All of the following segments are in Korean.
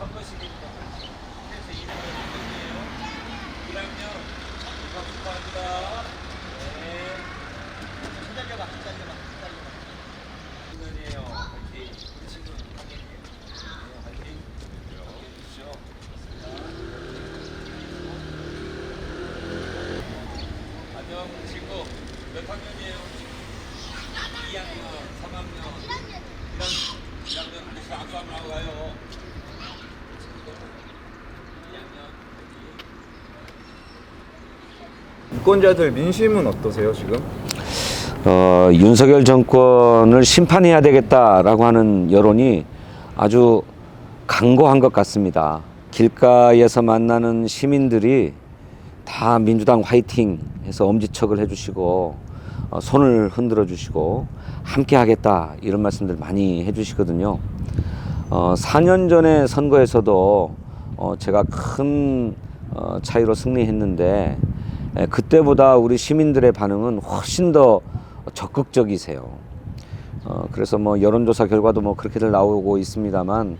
선거식이니까 그래서 이름을 부르네요. 1학년 축하합니다. 네. 기다려봐, 기다려봐, 기다려봐. 이면이에요. 화이팅. 우리 친구 학년이에요. 네, 화이팅. 해주시죠. 안녕 친구 몇 학년이에요? 2학년, 3학년, 1학년, 1학년 그래서 아주 안 나와요. 친구들 2학년 유권자들 민심은 어떠세요 지금? 어, 윤석열 정권을 심판해야 되겠다라고 하는 여론이 아주 강고한 것 같습니다. 길가에서 만나는 시민들이 다 민주당 화이팅 해서 엄지척을 해주시고 어, 손을 흔들어 주시고 함께 하겠다 이런 말씀들 많이 해주시거든요. 어, 4년 전에 선거에서도 어, 제가 큰 어, 차이로 승리했는데 에, 그때보다 우리 시민들의 반응은 훨씬 더 적극적이세요. 어, 그래서 뭐 여론조사 결과도 뭐 그렇게들 나오고 있습니다만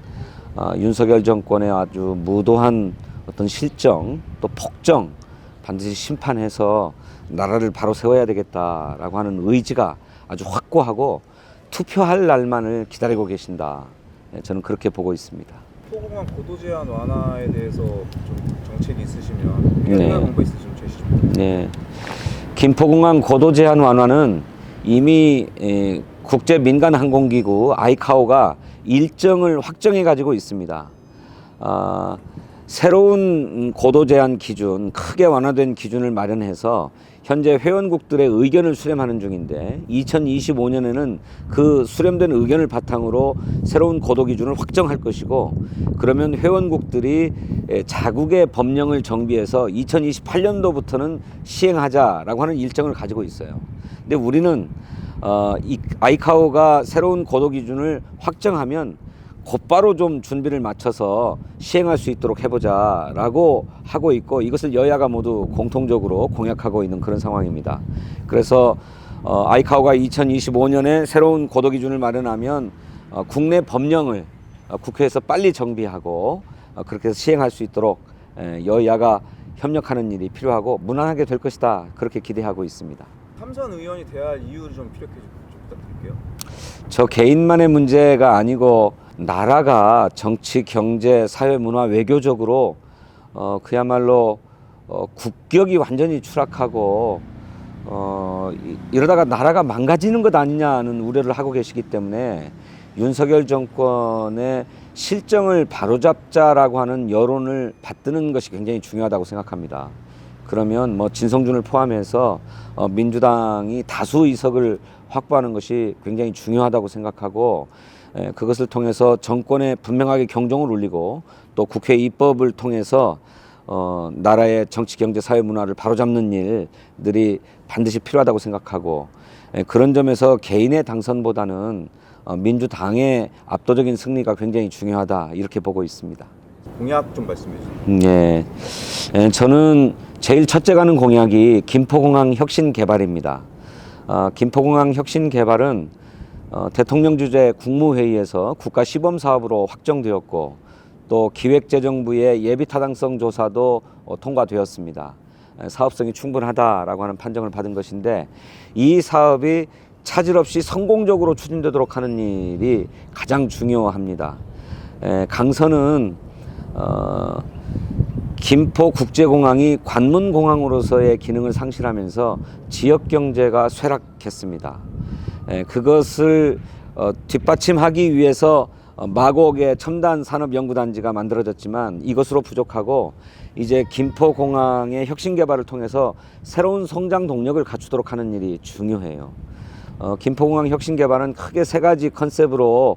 어, 윤석열 정권의 아주 무도한 어떤 실정 또 폭정 반드시 심판해서 나라를 바로 세워야 되겠다라고 하는 의지가 아주 확고하고 투표할 날만을 기다리고 계신다. 예, 저는 그렇게 보고 있습니다. 포공항 고도 제한 완화에 대해서 좀 정책이 있으시면 네. 있으시면. 김포공항 고도 제한 완화는 이미 에, 국제 민간 항공기구 아이카오가 일정을 확정해 가지고 있습니다. 아, 새로운 고도 제한 기준, 크게 완화된 기준을 마련해서 현재 회원국들의 의견을 수렴하는 중인데 2025년에는 그 수렴된 의견을 바탕으로 새로운 고도 기준을 확정할 것이고 그러면 회원국들이 에, 자국의 법령을 정비해서 2028년도부터는 시행하자라고 하는 일정을 가지고 있어요. 근데 우리는 어, 이 아이카오가 새로운 고도 기준을 확정하면 곧바로 좀 준비를 맞춰서 시행할 수 있도록 해보자라고 하고 있고 이것을 여야가 모두 공통적으로 공약하고 있는 그런 상황입니다. 그래서 어, 아이카오가 2025년에 새로운 고도 기준을 마련하면 어, 국내 법령을 어, 국회에서 빨리 정비하고 어, 그렇게 해서 시행할 수 있도록 에, 여야가 협력하는 일이 필요하고 무난하게 될 것이다 그렇게 기대하고 있습니다. 삼선 의원이 대할 이유를 좀 피력해 주- 좀 부탁드릴게요. 저 개인만의 문제가 아니고 나라가 정치, 경제, 사회, 문화, 외교적으로 어 그야말로 어 국격이 완전히 추락하고 어 이- 이러다가 나라가 망가지는 것 아니냐는 우려를 하고 계시기 때문에 윤석열 정권의 실정을 바로잡자라고 하는 여론을 받드는 것이 굉장히 중요하다고 생각합니다. 그러면 뭐 진성준을 포함해서 어, 민주당이 다수 의석을 확보하는 것이 굉장히 중요하다고 생각하고 에, 그것을 통해서 정권에 분명하게 경종을 울리고 또 국회 입법을 통해서 어, 나라의 정치, 경제, 사회, 문화를 바로잡는 일들이 반드시 필요하다고 생각하고 에, 그런 점에서 개인의 당선보다는 어, 민주당의 압도적인 승리가 굉장히 중요하다 이렇게 보고 있습니다. 공약 좀 말씀해 주세요. 예. 예, 저는 제일 첫째 가는 공약이 김포공항 혁신 개발입니다. 어, 김포공항 혁신 개발은 어, 대통령 주재 국무회의에서 국가 시범 사업으로 확정되었고 또 기획재정부의 예비 타당성 조사도 어, 통과되었습니다. 에, 사업성이 충분하다라고 하는 판정을 받은 것인데 이 사업이 차질 없이 성공적으로 추진되도록 하는 일이 가장 중요합니다. 에, 강선은 어, 김포 국제공항이 관문공항으로서의 기능을 상실하면서 지역 경제가 쇠락했습니다. 에, 그것을 어, 뒷받침하기 위해서 어, 마곡의 첨단 산업 연구단지가 만들어졌지만 이것으로 부족하고 이제 김포공항의 혁신 개발을 통해서 새로운 성장 동력을 갖추도록 하는 일이 중요해요. 어, 김포공항 혁신 개발은 크게 세 가지 컨셉으로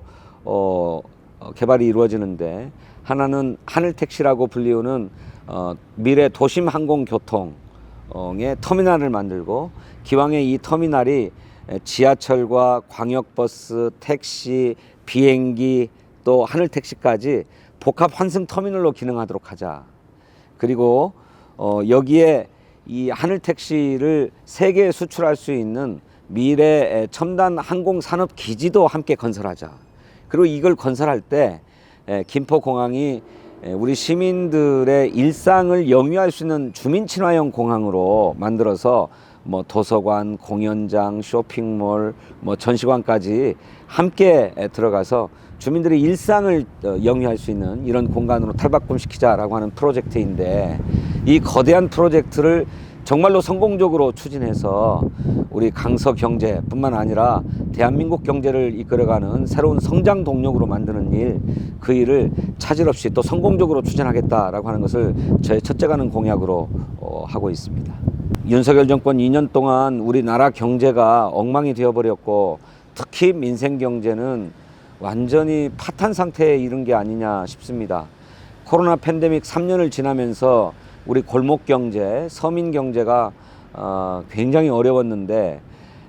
개발이 이루어지는데 하나는 하늘 택시라고 불리우는 어, 미래 도심 항공 교통의 터미널을 만들고 기왕에 이 터미널이 에, 지하철과 광역버스, 택시, 비행기 또 하늘 택시까지 복합 환승 터미널로 기능하도록 하자. 그리고 어, 여기에 이 하늘 택시를 세계에 수출할 수 있는 미래 첨단 항공 산업 기지도 함께 건설하자. 그리고 이걸 건설할 때 에, 김포공항이 에, 우리 시민들의 일상을 영위할 수 있는 주민 친화형 공항으로 만들어서 뭐 도서관, 공연장, 쇼핑몰, 뭐 전시관까지 함께 에, 들어가서 주민들의 일상을 어, 영위할 수 있는 이런 공간으로 탈바꿈시키자라고 하는 프로젝트인데 이 거대한 프로젝트를 정말로 성공적으로 추진해서 우리 강서 경제뿐만 아니라 대한민국 경제를 이끌어가는 새로운 성장 동력으로 만드는 일, 그 일을 차질 없이 또 성공적으로 추진하겠다라고 하는 것을 저의 첫째 가는 공약으로 어, 하고 있습니다. 윤석열 정권 2년 동안 우리나라 경제가 엉망이 되어버렸고 특히 민생 경제는 완전히 파탄 상태에 이른 게 아니냐 싶습니다. 코로나 팬데믹 3년을 지나면서 우리 골목 경제, 서민 경제가 어, 굉장히 어려웠는데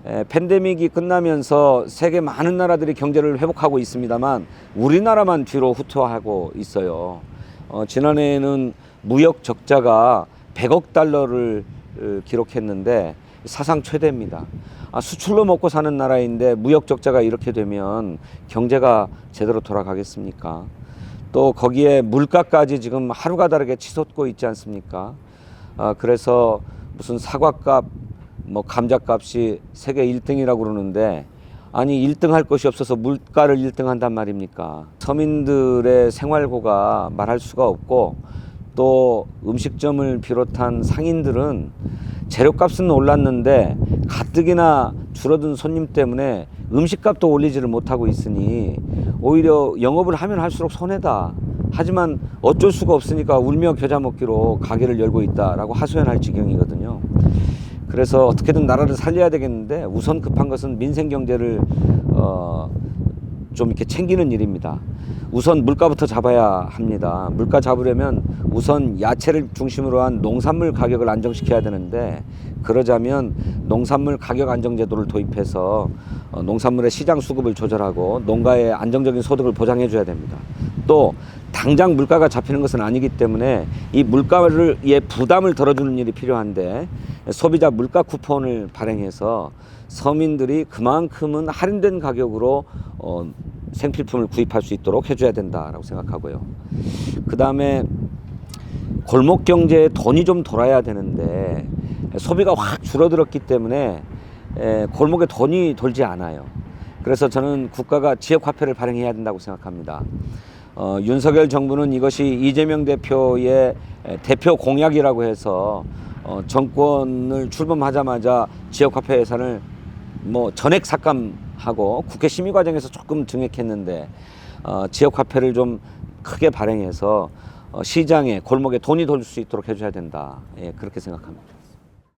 에, 팬데믹이 끝나면서 세계 많은 나라들이 경제를 회복하고 있습니다만 우리나라만 뒤로 후퇴하고 있어요. 어, 지난해에는 무역 적자가 100억 달러를 어, 기록했는데 사상 최대입니다. 아, 수출로 먹고 사는 나라인데 무역 적자가 이렇게 되면 경제가 제대로 돌아가겠습니까? 또 거기에 물가까지 지금 하루가 다르게 치솟고 있지 않습니까? 아, 그래서 무슨 사과값, 뭐 감자값이 세계 1등이라고 그러는데 아니 1등 할 것이 없어서 물가를 1등 한단 말입니까? 서민들의 생활고가 말할 수가 없고 또 음식점을 비롯한 상인들은 재료값은 올랐는데 가뜩이나 줄어든 손님 때문에 음식값도 올리지를 못하고 있으니 오히려 영업을 하면 할수록 손해다. 하지만 어쩔 수가 없으니까 울며 겨자 먹기로 가게를 열고 있다라고 하소연할 지경이거든요. 그래서 어떻게든 나라를 살려야 되겠는데 우선 급한 것은 민생 경제를 어, 좀 이렇게 챙기는 일입니다. 우선 물가부터 잡아야 합니다. 물가 잡으려면 우선 야채를 중심으로 한 농산물 가격을 안정시켜야 되는데 그러자면 농산물 가격 안정 제도를 도입해서 어, 농산물의 시장 수급을 조절하고 농가의 안정적인 소득을 보장해 줘야 됩니다. 또 당장 물가가 잡히는 것은 아니기 때문에 이 물가를 예 부담을 덜어주는 일이 필요한데 소비자 물가 쿠폰을 발행해서 서민들이 그만큼은 할인된 가격으로 어, 생필품을 구입할 수 있도록 해줘야 된다라고 생각하고요. 그 다음에 골목 경제에 돈이 좀 돌아야 되는데 소비가 확 줄어들었기 때문에 에, 골목에 돈이 돌지 않아요. 그래서 저는 국가가 지역 화폐를 발행해야 된다고 생각합니다. 어, 윤석열 정부는 이것이 이재명 대표의 에, 대표 공약이라고 해서 어, 정권을 출범하자마자 지역 화폐 예산을 뭐 전액 삭감하고 국회 심의 과정에서 조금 증액했는데 어, 지역 화폐를 좀 크게 발행해서 어, 시장에 골목에 돈이 돌 수 있도록 해줘야 된다. 예, 그렇게 생각합니다.